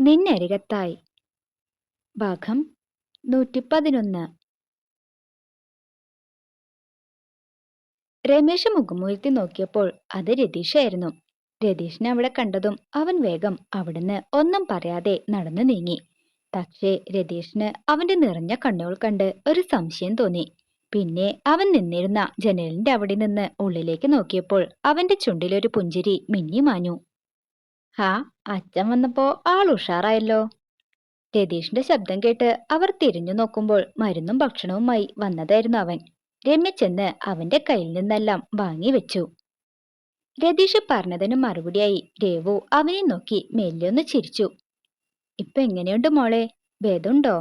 നിന്നരികത്തായി. ഭാഗം നൂറ്റിപ്പതിനൊന്ന്. രമേശ് മുഖമുയർത്തി നോക്കിയപ്പോൾ അത് രതീഷായിരുന്നു. രതീഷിനെ അവിടെ കണ്ടതും അവൻ വേഗം അവിടുന്ന് ഒന്നും പറയാതെ നടന്നു നീങ്ങി. പക്ഷേ രതീഷിന് അവന്റെ നിറഞ്ഞ കണ്ണുകൾ കണ്ട് ഒരു സംശയം തോന്നി. പിന്നെ അവൻ നിന്നിരുന്ന ജനലിന്റെ അവിടെ നിന്ന് ഉള്ളിലേക്ക് നോക്കിയപ്പോൾ അവന്റെ ചുണ്ടിലൊരു പുഞ്ചിരി മിന്നി മാഞ്ഞു ഹാ അച്ഛൻ വന്നപ്പോ ആൾ ഉഷാറായല്ലോ. രതീഷിന്റെ ശബ്ദം കേട്ട് അവർ തിരിഞ്ഞു നോക്കുമ്പോൾ മരുന്നും ഭക്ഷണവുമായി വന്നതായിരുന്നു അവൻ. രമ്യ ചെന്ന് അവന്റെ കയ്യിൽ നിന്നെല്ലാം വാങ്ങി വെച്ചു. രതീഷ് പറഞ്ഞതിന് മറുപടിയായി രേവു അവനെ നോക്കി മെല്ലൊന്ന് ചിരിച്ചു. ഇപ്പൊ എങ്ങനെയുണ്ട് മോളെ? ഭേദമുണ്ടോ?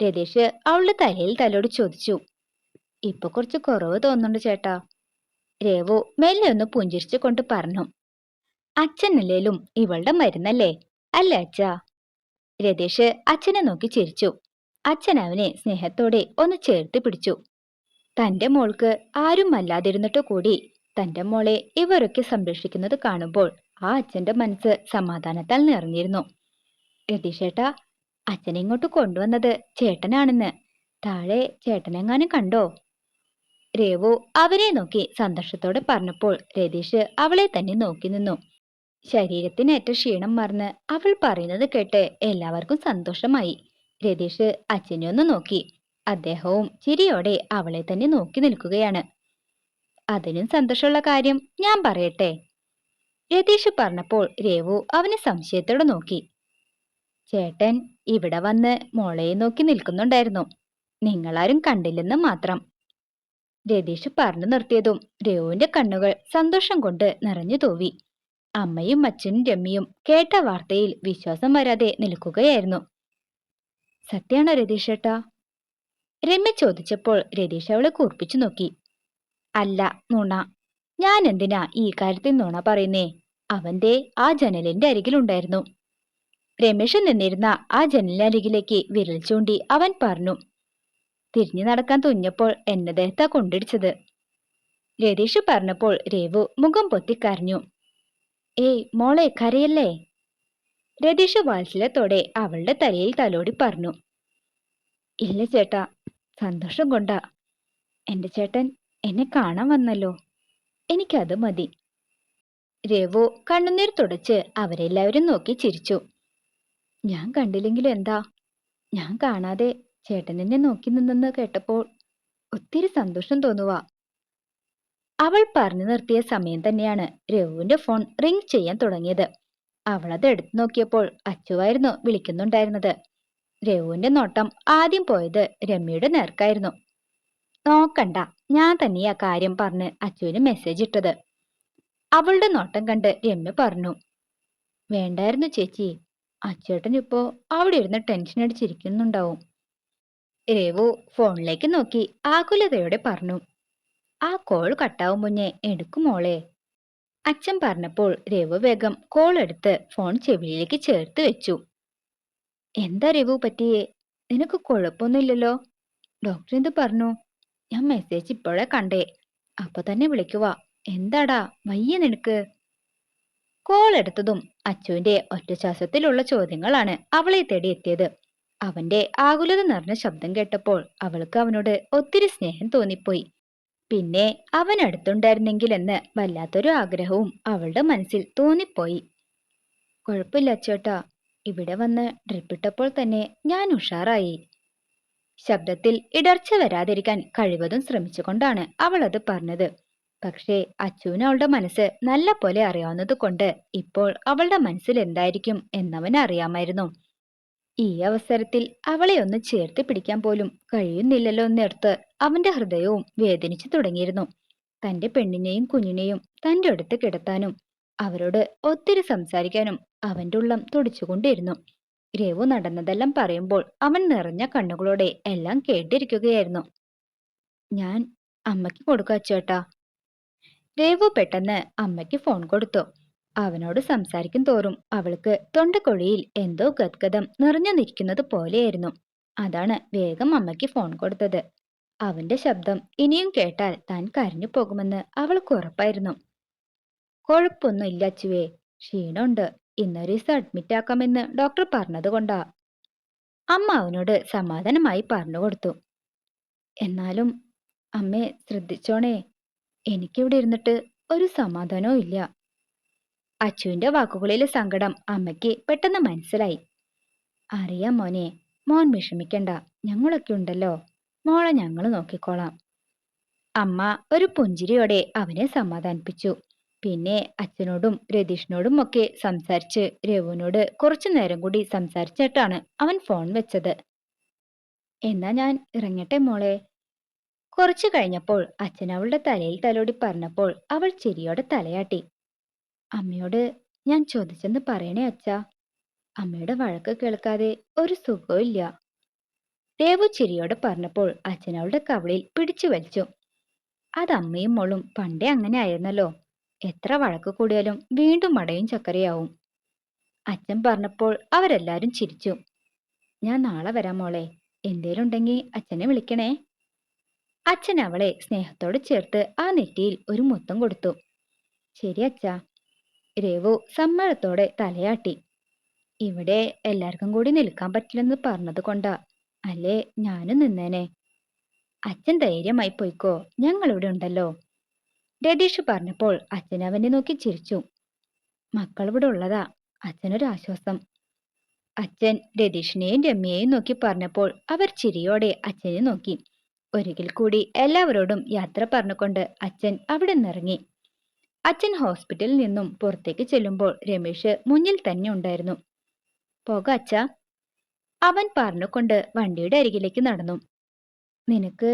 രതീഷ് അവളുടെ തലയിൽ തലോട് ചോദിച്ചു. ഇപ്പൊ കുറച്ച് കുറവ് തോന്നുന്നുണ്ട് ചേട്ടാ. രേവു മെല്ലെ ഒന്ന് പുഞ്ചിരിച്ചു കൊണ്ട് പറഞ്ഞു. അച്ഛനല്ലേലും ഇവളുടെ മരുന്നല്ലേ? അല്ലേ അച്ഛാ? രതീഷ് അച്ഛനെ നോക്കി ചിരിച്ചു. അച്ഛൻ അവനെ സ്നേഹത്തോടെ ഒന്ന് ചേർത്ത് പിടിച്ചു. തന്റെ മോൾക്ക് ആരും അല്ലാതിരുന്നിട്ട് കൂടി തന്റെ മോളെ ഇവരൊക്കെ സംരക്ഷിക്കുന്നത് കാണുമ്പോൾ ആ അച്ഛന്റെ മനസ്സ് സമാധാനത്താൽ നിറഞ്ഞിരുന്നു. രതീഷേട്ടാ അച്ഛനെ ഇങ്ങോട്ട് കൊണ്ടുവന്നത് ചേട്ടനാണെന്ന്. താഴെ ചേട്ടനെങ്ങാനും കണ്ടോ? രേവു അവനെ നോക്കി സന്തോഷത്തോടെ പറഞ്ഞപ്പോൾ രതീഷ് അവളെ തന്നെ നോക്കി നിന്നു. ശരീരത്തിനേറ്റ ക്ഷീണം മറന്ന് അവൾ പറയുന്നത് കേട്ട് എല്ലാവർക്കും സന്തോഷമായി. രതീഷ് അച്ഛനെ ഒന്ന് നോക്കി. അദ്ദേഹവും ചിരിയോടെ അവളെ തന്നെ നോക്കി നിൽക്കുകയാണ്. അതിനും സന്തോഷമുള്ള കാര്യം ഞാൻ പറയട്ടെ? രതീഷ് പറഞ്ഞപ്പോൾ രേവു അവനെ സംശയത്തോടെ നോക്കി. ചേട്ടൻ ഇവിടെ വന്ന് മോളയെ നോക്കി നിൽക്കുന്നുണ്ടായിരുന്നു. നിങ്ങളാരും കണ്ടില്ലെന്ന് മാത്രം. രതീഷ് പറഞ്ഞു നിർത്തിയതും രേവുവിന്റെ കണ്ണുകൾ സന്തോഷം കൊണ്ട് നിറഞ്ഞു തൂവി. അമ്മയും അച്ഛനും രമ്യയും കേട്ട വാർത്തയിൽ വിശ്വാസം വരാതെ നിൽക്കുകയായിരുന്നു. സത്യാണോ രതീഷേട്ടാ രമ്യ ചോദിച്ചപ്പോൾ രതീഷ് അവളെ കൂർപ്പിച്ചു നോക്കി. അല്ല നുണ. ഞാൻ എന്തിനാ ഈ കാര്യത്തിൽ നുണ പറയുന്നേ? അവന്റെ ആ ജനലിന്റെ അരികിലുണ്ടായിരുന്നു. രമേശൻ നിന്നിരുന്ന ആ ജനലരികിലേക്ക് വിരൽ ചൂണ്ടി അവൻ പറഞ്ഞു. തിരിഞ്ഞു നടക്കാൻ തുഞ്ഞപ്പോൾ എന്നെ ദേഹത്താ കൊണ്ടിടിച്ചത്. രതീഷ് പറഞ്ഞപ്പോൾ രേവു മുഖം പൊത്തിക്കരഞ്ഞു ഏയ് മോളെ കരയല്ലേ? രതീഷ് വാത്സല്യത്തോടെ അവളുടെ തലയിൽ തലോടി പറഞ്ഞു. ഇല്ല ചേട്ടാ സന്തോഷം കൊണ്ടാ. എന്റെ ചേട്ടൻ എന്നെ കാണാൻ വന്നല്ലോ. എനിക്കത് മതി. രവു കണ്ണുനീർ തുടച്ച് അവരെല്ലാവരും നോക്കി ചിരിച്ചു. ഞാൻ കണ്ടില്ലെങ്കിലും എന്താ? ഞാൻ കാണാതെ ചേട്ടൻ എന്നെ നോക്കി നിന്നെന്ന് കേട്ടപ്പോൾ ഒത്തിരി സന്തോഷം തോന്നുവാ. അവൾ പറഞ്ഞു നിർത്തിയ സമയം തന്നെയാണ് രഘുവിന്റെ ഫോൺ റിംഗ് ചെയ്യാൻ തുടങ്ങിയത്. അവൾ അത് എടുത്തു നോക്കിയപ്പോൾ അച്ചുവായിരുന്നു വിളിക്കുന്നുണ്ടായിരുന്നത്. രഘുവിന്റെ നോട്ടം ആദ്യം പോയത് രമ്യയുടെ നേർക്കായിരുന്നു. നോക്കണ്ട ഞാൻ തന്നെയാ കാര്യം പറഞ്ഞ് അച്ചുവിന് മെസ്സേജ് ഇട്ടത്. അവളുടെ നോട്ടം കണ്ട് രമ്യ പറഞ്ഞു വേണ്ടായിരുന്നു ചേച്ചി. അച്ചേട്ടൻ ഇപ്പോ അവിടെ ഇരുന്ന് ടെൻഷൻ അടിച്ചിരിക്കുന്നുണ്ടാവും. രേവു ഫോണിലേക്ക് നോക്കി ആകുലതയോടെ പറഞ്ഞു ആ കോൾ കട്ടാവും മുന്നേ എടുക്കുമോളെ അച്ഛൻ പറഞ്ഞപ്പോൾ രവു വേഗം കോൾ എടുത്ത് ഫോൺ ചെവിയിലേക്ക് ചേർത്ത് വെച്ചു. എന്താ രവു പറ്റിയേ? നിനക്ക് കുഴപ്പമൊന്നുമില്ലല്ലോ? ഡോക്ടർ എന്ത് പറഞ്ഞു? ഞാൻ മെസ്സേജ് ഇപ്പോഴേ കണ്ടേ. അപ്പൊ തന്നെ വിളിക്കുക എന്താടാ വയ്യ നിനക്ക്? കോൾ എടുത്തതും അച്ചുവിന്റെ ഒറ്റശ്വാസത്തിലുള്ള ചോദ്യങ്ങളാണ് അവളെ തേടി എത്തിയത് അവന്റെ ആകുലത നിറഞ്ഞ ശബ്ദം കേട്ടപ്പോൾ അവൾക്ക് അവനോട് ഒത്തിരി സ്നേഹം തോന്നിപ്പോയി. പിന്നെ അവൻ അടുത്തുണ്ടായിരുന്നെങ്കിലെന്ന് വല്ലാത്തൊരു ആഗ്രഹവും അവളുടെ മനസ്സിൽ തോന്നിപ്പോയി. കുഴപ്പമില്ല ചേട്ടാ ഇവിടെ വന്ന് ഡ്രിപ്പിട്ടപ്പോൾ തന്നെ ഞാൻ ഉഷാറായി. ശബ്ദത്തിൽ ഇടർച്ച വരാതിരിക്കാൻ കഴിവതും ശ്രമിച്ചുകൊണ്ടാണ് അവൾ അത് പറഞ്ഞത്. പക്ഷേ അച്ചുവിന് അവളുടെ മനസ്സ് നല്ല പോലെ അറിയാവുന്നത് കൊണ്ട് ഇപ്പോൾ അവളുടെ മനസ്സിൽ എന്തായിരിക്കും എന്നവൻ അറിയാമായിരുന്നു. ഈ അവസരത്തിൽ അവളെ ഒന്ന് ചേർത്ത് പിടിക്കാൻ പോലും കഴിയുന്നില്ലല്ലോ എന്നേർത്ത് അവന്റെ ഹൃദയവും വേദനിച്ചു തുടങ്ങിയിരുന്നു. തന്റെ പെണ്ണിനെയും കുഞ്ഞിനെയും തന്റെ അടുത്ത് കിടത്താനും അവരോട് ഒത്തിരി സംസാരിക്കാനും അവന്റെ ഉള്ളം തുടിച്ചുകൊണ്ടിരുന്നു. രേവു നടന്നതെല്ലാം പറയുമ്പോൾ അവൻ നിറഞ്ഞ കണ്ണുകളോടെ എല്ലാം കേട്ടിരിക്കുകയായിരുന്നു. ഞാൻ അമ്മയ്ക്ക് കൊടുക്കാം ചേട്ടാ രേവു പെട്ടെന്ന് അമ്മയ്ക്ക് ഫോൺ കൊടുത്തു. അവനോട് സംസാരിക്കും തോറും അവൾക്ക് തൊണ്ടക്കൊഴിയിൽ എന്തോ ഗദ്ഗതം നിറഞ്ഞു നിൽക്കുന്നത് പോലെയായിരുന്നു. അതാണ് വേഗം അമ്മയ്ക്ക് ഫോൺ കൊടുത്തത്. അവന്റെ ശബ്ദം ഇനിയും കേട്ടാൽ താൻ കരഞ്ഞു പോകുമെന്ന് അവൾക്ക് ഉറപ്പായിരുന്നു. കൊഴപ്പൊന്നും ഇല്ല അച്ചുവേ ക്ഷീണമുണ്ട്. ഇന്നൊരു ദിവസം അഡ്മിറ്റ് ആക്കാമെന്ന് ഡോക്ടർ പറഞ്ഞതുകൊണ്ടാ. അമ്മ അവനോട് സമാധാനമായി പറഞ്ഞു കൊടുത്തു. എന്നാലും അമ്മേ ശ്രദ്ധിച്ചോണേ എനിക്കിവിടെ ഇരുന്നിട്ട് ഒരു സമാധാനവും ഇല്ല. അച്ചുവിന്റെ വാക്കുകളിലെ സങ്കടം അമ്മയ്ക്ക് പെട്ടെന്ന് മനസ്സിലായി. അറിയാം മോനെ മോൻ വിഷമിക്കണ്ട. ഞങ്ങളൊക്കെ ഉണ്ടല്ലോ. മോളെ ഞങ്ങൾ നോക്കിക്കോളാം. അമ്മ ഒരു പുഞ്ചിരിയോടെ അവനെ സമാധാനിപ്പിച്ചു. പിന്നെ അച്ഛനോടും രതീഷിനോടും ഒക്കെ സംസാരിച്ച് രഘുവിനോട് കുറച്ചു നേരം കൂടി സംസാരിച്ചിട്ടാണ് അവൻ ഫോൺ വെച്ചത്. എന്നാ ഞാൻ ഇറങ്ങട്ടെ മോളെ? കുറച്ചു കഴിഞ്ഞപ്പോൾ അച്ഛൻ അവളുടെ തലയിൽ തലോടി പറഞ്ഞപ്പോൾ അവൾ ചിരിയോടെ തലയാട്ടി. അമ്മയോട് ഞാൻ ചോദിച്ചെന്ന് പറയണേ അച്ഛ. അമ്മയുടെ വഴക്ക് കേൾക്കാതെ ഒരു സുഖവും ദേവു ചിരിയോടെ പറഞ്ഞപ്പോൾ അച്ഛൻ അവളുടെ കവളിൽ പിടിച്ചു വലിച്ചു. അത് അമ്മയും മോളും പണ്ടേ അങ്ങനെ ആയിരുന്നല്ലോ. എത്ര വഴക്ക് കൂടിയാലും വീണ്ടും മടയും ചക്കരയാവും. അച്ഛൻ പറഞ്ഞപ്പോൾ അവരെല്ലാരും ചിരിച്ചു. ഞാൻ നാളെ വരാം മോളെ. എന്തേലും ഉണ്ടെങ്കിൽ അച്ഛനെ വിളിക്കണേ. അച്ഛൻ അവളെ സ്നേഹത്തോട് ചേർത്ത് ആ നെറ്റിയിൽ ഒരു മുത്തം കൊടുത്തു. ശരി അച്ഛാ. രേവു സമ്മതത്തോടെ തലയാട്ടി. ഇവിടെ എല്ലാവർക്കും കൂടി നിൽക്കാൻ പറ്റില്ലെന്ന് പറഞ്ഞത് കൊണ്ടാ അല്ലേ? ഞാനും നിന്നേനെ. അച്ഛൻ ധൈര്യമായി പോയിക്കോ. ഞങ്ങളിവിടെ ഉണ്ടല്ലോ. രതീഷ് പറഞ്ഞപ്പോൾ അച്ഛൻ അവനെ നോക്കി ചിരിച്ചു. മക്കൾ ഇവിടെ ഉള്ളതാ. അച്ഛനൊരു ആശ്വാസം. അച്ഛൻ രതീഷിനെയും രമ്യയെയും നോക്കി പറഞ്ഞപ്പോൾ അവർ ചിരിയോടെ അച്ഛനെ നോക്കി. ഒരിക്കൽ കൂടി എല്ലാവരോടും യാത്ര പറഞ്ഞുകൊണ്ട് അച്ഛൻ അവിടെ നിന്നിറങ്ങി. അച്ഛൻ ഹോസ്പിറ്റലിൽ നിന്നും പുറത്തേക്ക് ചെല്ലുമ്പോൾ രമേശ് മുന്നിൽ തന്നെ ഉണ്ടായിരുന്നു. പോക അച്ഛ. അവൻ പറഞ്ഞുകൊണ്ട് വണ്ടിയുടെ അരികിലേക്ക് നടന്നു. നിനക്ക്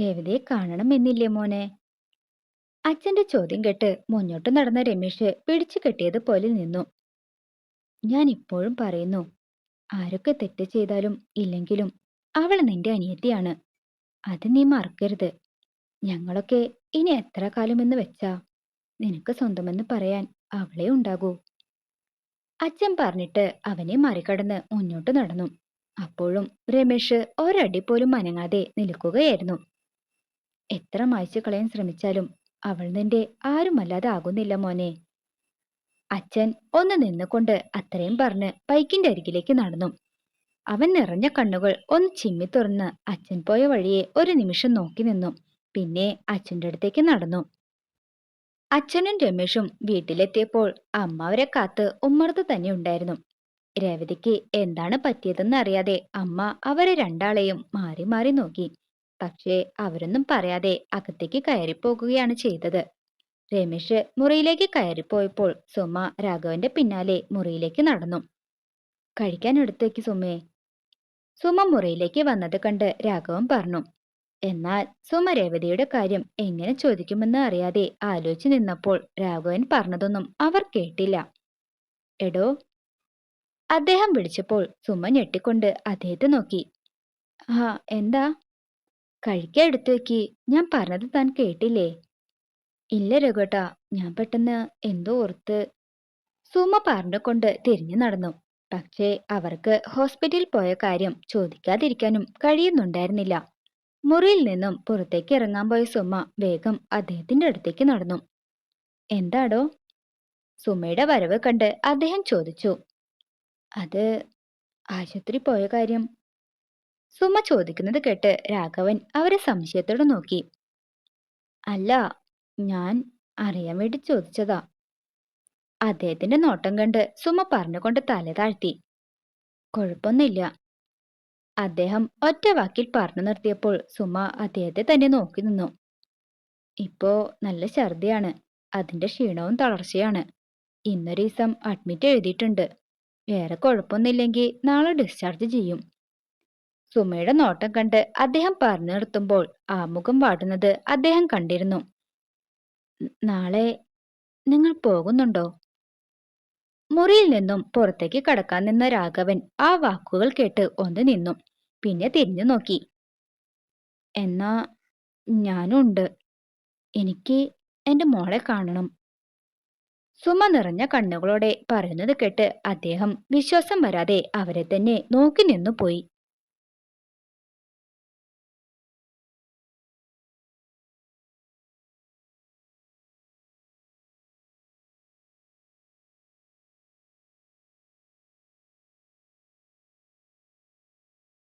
രേവതിയെ കാണണമെന്നില്ലേ മോനെ? അച്ഛന്റെ ചോദ്യം കേട്ട് മുന്നോട്ട് നടന്ന രമേശ് പിടിച്ചു കെട്ടിയതുപോലെ നിന്നു. ഞാൻ ഇപ്പോഴും പറയുന്നു ആരൊക്കെ തെറ്റ് ചെയ്താലും ഇല്ലെങ്കിലും അവൾ നിന്റെ അനിയത്തിയാണ്. അത് നീ മറക്കരുത്. ഞങ്ങളൊക്കെ ഇനി എത്ര കാലമെന്ന് വെച്ചാ നിനക്ക് സ്വന്തമെന്ന് പറയാൻ അവളെ ഉണ്ടാകൂ. അച്ഛൻ പറഞ്ഞിട്ട് അവനെ മറികടന്ന് മുന്നോട്ട് നടന്നു. അപ്പോഴും രമേശ് ഒരടി പോലും അനങ്ങാതെ നിൽക്കുകയായിരുന്നു. എത്ര മായ്ച്ചു കളയാൻ ശ്രമിച്ചാലും അവൾ നിന്റെ ആരുമല്ലാതെ ആകുന്നില്ല മോനെ. അച്ഛൻ ഒന്ന് നിന്നുകൊണ്ട് അത്രയും പറഞ്ഞ് ബൈക്കിന്റെ അരികിലേക്ക് നടന്നു. അവൻ നിറഞ്ഞ കണ്ണുകൾ ഒന്ന് ചിമ്മി തുറന്ന് അച്ഛൻ പോയ വഴിയെ ഒരു നിമിഷം നോക്കി നിന്നു. പിന്നെ അച്ഛന്റെ അടുത്തേക്ക് നടന്നു. അച്ഛനും രമേഷും വീട്ടിലെത്തിയപ്പോൾ അമ്മ അവരെ കാത്ത് ഉമ്മർത്ത് തന്നെ ഉണ്ടായിരുന്നു. രേവതിക്ക് എന്താണ് പറ്റിയതെന്ന് അറിയാതെ അമ്മ അവരെ രണ്ടാളെയും മാറി മാറി നോക്കി. പക്ഷേ അവരൊന്നും പറയാതെ അകത്തേക്ക് കയറിപ്പോകുകയാണ് ചെയ്തത്. രമേശ് മുറിയിലേക്ക് കയറിപ്പോയപ്പോൾ സുമ രാഘവന്റെ പിന്നാലെ മുറിയിലേക്ക് നടന്നു. കഴിക്കാൻ എടുത്തേക്ക് സുമേ. സുമ മുറിയിലേക്ക് വന്നത് കണ്ട് രാഘവൻ പറഞ്ഞു. എന്നാൽ സുമ രേവതിയുടെ കാര്യം എങ്ങനെ ചോദിക്കുമെന്ന് അറിയാതെ ആലോചിച്ചു നിന്നപ്പോൾ രാഘവൻ പറഞ്ഞതൊന്നും അവർ കേട്ടില്ല. എടോ അദ്ദേഹം വിളിച്ചപ്പോൾ സുമ ഞെട്ടിക്കൊണ്ട് അദ്ദേഹത്തെ നോക്കി. ആ എന്താ? കഴിക്കാൻ എടുത്തു വെക്കി. ഞാൻ പറഞ്ഞത് താൻ കേട്ടില്ലേ? ഇല്ല രഘുട്ട ഞാൻ പെട്ടെന്ന് എന്തോ ഓർത്ത് സുമ പറഞ്ഞുകൊണ്ട് തിരിഞ്ഞു നടന്നു. പക്ഷേ അവർക്ക് ഹോസ്പിറ്റലിൽ പോയ കാര്യം ചോദിക്കാതിരിക്കാനും കഴിയുന്നുണ്ടായിരുന്നില്ല. മുറിയിൽ നിന്നും പുറത്തേക്ക് ഇറങ്ങാൻ പോയ സുമ വേഗം അദ്ദേഹത്തിന്റെ അടുത്തേക്ക് നടന്നു. എന്താടോ? സുമയുടെ വരവ് കണ്ട് അദ്ദേഹം ചോദിച്ചു. അത് ആശുപത്രി പോയ കാര്യം. സുമ ചോദിക്കുന്നത് കേട്ട് രാഘവൻ അവരെ സംശയത്തോടെ നോക്കി. അല്ല ഞാൻ അറിയാൻ വേണ്ടി ചോദിച്ചതാ. അദ്ദേഹത്തിന്റെ നോട്ടം കണ്ട് സുമ പറഞ്ഞുകൊണ്ട് തല താഴ്ത്തി. കുഴപ്പമൊന്നുമില്ല. അദ്ദേഹം ഒറ്റ വാക്കിൽ പറഞ്ഞു നിർത്തിയപ്പോൾ സുമ അദ്ദേഹത്തെ തന്നെ നോക്കി നിന്നു. ഇപ്പോ നല്ല ഛർദിയാണ്. അതിന്റെ ക്ഷീണവും തളർച്ചയാണ്. ഇന്നൊരു ദിവസം അഡ്മിറ്റ് എഴുതിയിട്ടുണ്ട്. വേറെ കുഴപ്പമൊന്നുമില്ലെങ്കിൽ നാളെ ഡിസ്ചാർജ് ചെയ്യും. സുമയുടെ നോട്ടം കണ്ട് അദ്ദേഹം പറഞ്ഞു നിർത്തുമ്പോൾ ആമുഖം വാടുന്നത് അദ്ദേഹം കണ്ടിരുന്നു. നാളെ നിങ്ങൾ പോകുന്നുണ്ടോ? മുറിയിൽ നിന്നും പുറത്തേക്ക് കടക്കാൻ നിന്ന രാഘവൻ ആ വാക്കുകൾ കേട്ട് ഒന്ന് നിന്നു. പിന്നെ തിരിഞ്ഞു നോക്കി. എന്നാ ഞാനുണ്ട്. എനിക്ക് എന്റെ മോളെ കാണണം. സുമ നിറഞ്ഞ കണ്ണുകളോടെ പറയുന്നത് കേട്ട് അദ്ദേഹം വിശ്വാസം വരാതെ അവരെ തന്നെ നോക്കി നിന്നു പോയി.